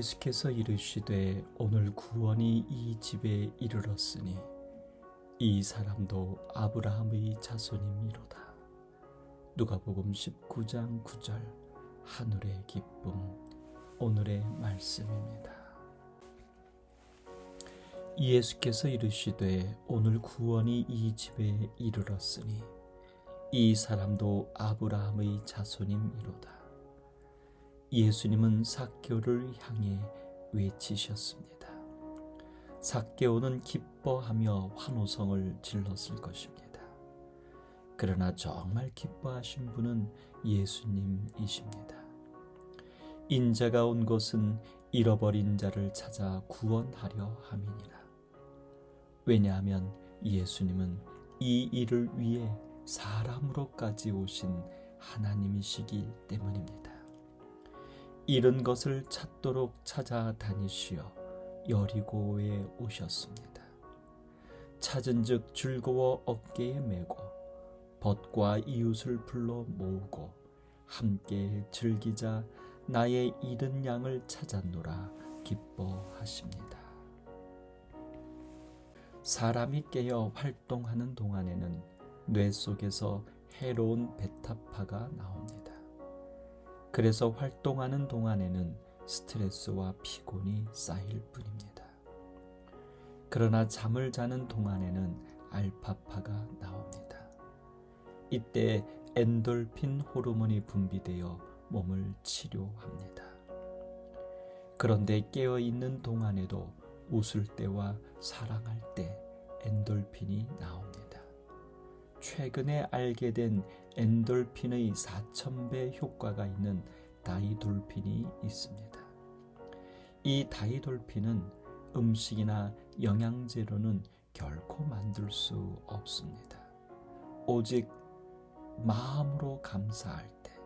예수께서 이르시되 오늘 구원이 이 집에 이르렀으니 이 사람도 아브라함의 자손임이로다. 누가복음 19장 9절 하늘의 기쁨 오늘의 말씀입니다. 예수께서 이르시되 오늘 구원이 이 집에 이르렀으니 이 사람도 아브라함의 자손임이로다. 예수님은 삭교를 향해 외치셨습니다. 삭개오는 기뻐하며 환호성을 질렀을 것입니다. 그러나 정말 기뻐하신 분은 예수님이십니다. 인자가 온 것은 잃어버린 자를 찾아 구원하려 함이니라. 왜냐하면 예수님은 이 일을 위해 사람으로까지 오신 하나님이시기 때문입니다. 잃은 것을 찾도록 찾아다니시어 여리고에 오셨습니다. 찾은즉 즐거워 어깨에 메고 벗과 이웃을 불러 모으고 함께 즐기자 나의 잃은 양을 찾았노라 기뻐하십니다. 사람이 깨어 활동하는 동안에는 뇌 속에서 해로운 베타파가 나옵니다. 그래서 활동하는 동안에는 스트레스와 피곤이 쌓일 뿐입니다. 그러나 잠을 자는 동안에는 알파파가 나옵니다. 이때 엔돌핀 호르몬이 분비되어 몸을 치료합니다. 그런데 깨어 있는 동안에도 웃을 때와 사랑할 때 엔돌핀이 나옵니다. 최근에 알게 된 엔돌핀의 4,000배 효과가 있는 다이돌핀이 있습니다. 이 다이돌핀은 음식이나 영양제로는 결코 만들 수 없습니다. 오직 마음으로 감사할 때,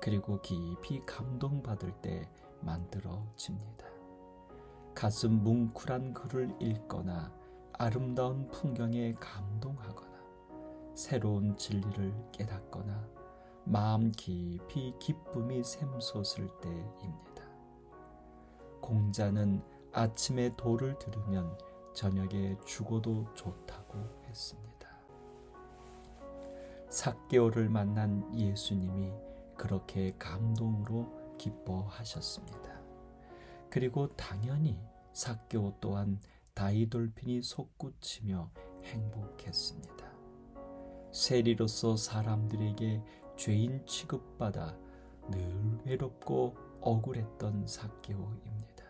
그리고 깊이 감동받을 때 만들어집니다. 가슴 뭉클한 글을 읽거나 아름다운 풍경에 감동하거나 새로운 진리를 깨닫거나 마음 깊이 기쁨이 샘솟을 때입니다. 공자는 아침에 도를 들으면 저녁에 죽어도 좋다고 했습니다. 삭개오를 만난 예수님이 그렇게 감동으로 기뻐하셨습니다. 그리고 당연히 삭개오 또한 다이돌핀이 솟구치며 행복했습니다. 세리로서 사람들에게 죄인 취급받아 늘 외롭고 억울했던 삭개오입니다.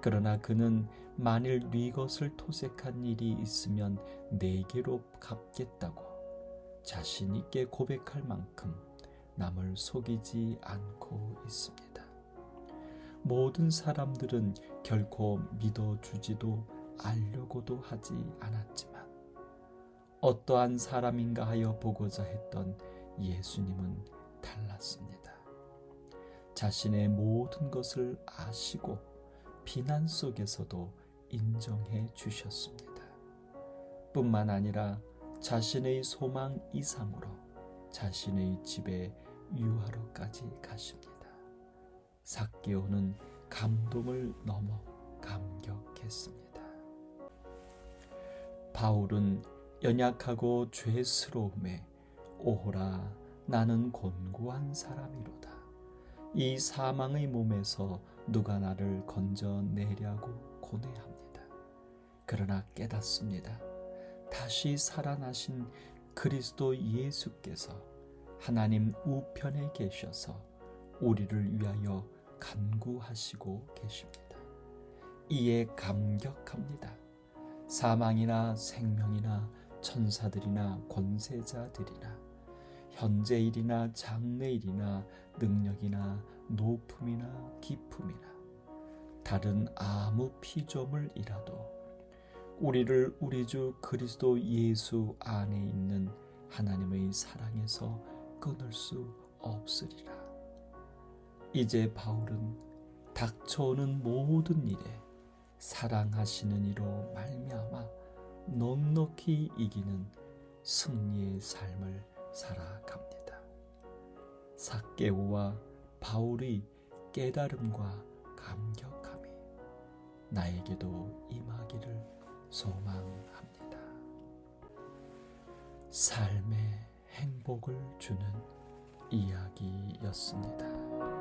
그러나 그는 만일 네 것을 토색한 일이 있으면 내게로 갚겠다고 자신 있게 고백할 만큼 남을 속이지 않고 있습니다. 모든 사람들은 결코 믿어주지도 알려고도 하지 않았지만 어떠한 사람인가 하여 보고자 했던 예수님은 달랐습니다. 자신의 모든 것을 아시고 비난 속에서도 인정해 주셨습니다. 뿐만 아니라 자신의 소망 이상으로 자신의 집에 유하러까지 가십니다. 삭개오는 감동을 넘어 감격했습니다. 바울은 연약하고 죄스러움에 오호라 나는 곤고한 사람이로다. 이 사망의 몸에서 누가 나를 건져내려고 고뇌합니다. 그러나 깨닫습니다. 다시 살아나신 그리스도 예수께서 하나님 우편에 계셔서 우리를 위하여 간구하시고 계십니다. 이에 감격합니다. 사망이나 생명이나 천사들이나 권세자들이나 현재일이나 장래일이나 능력이나 높음이나 기품이나 다른 아무 피조물이라도 우리를 우리 주 그리스도 예수 안에 있는 하나님의 사랑에서 끊을 수 없으리라. 이제 바울은 닥쳐오는 모든 일에 사랑하시는 이로 말미암아 넉넉히 이기는 승리의 삶을 살아갑니다. 사개오와 바울의 깨달음과 감격함이 나에게도 임하기를 소망합니다. 삶의 행복을 주는 이야기였습니다.